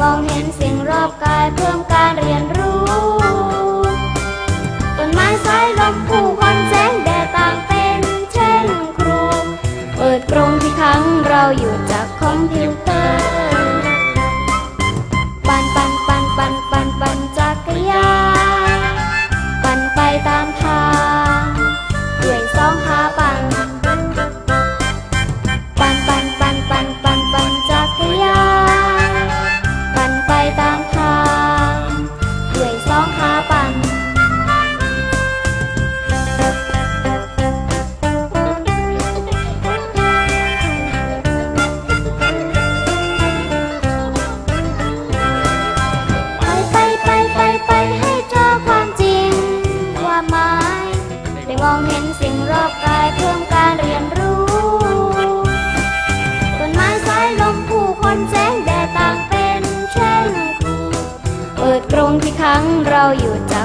มองเห็นสิ่งรอบกายเพิ่มการเรียนรู้ต้นไม้สายลมผู้คนแสงแดดต่างเป็นเช่นครู เปิดกรงที่ขังเราอยู่จากคอมพิวเตอร์ มองเห็นสิ่งรอบกายเพิ่มการเรียนรู้ต้นไม้สายลมผู้คนแสงแดดต่างเป็นเช่นครูเปิดกรงที่ขังเราอยู่จ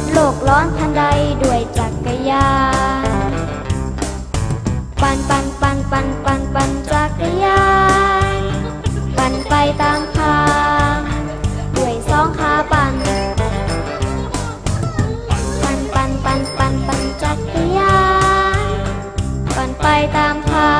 ดโลกร้อนทันใดด้วยจักรยาน ปันปันปันปันปันปันจักรยาน ปั่นไปตามทางด้วยสองขาปั่น ปั่นปั่นปั่นปั่นปั่นจักรยาน ปั่นไปตามทาง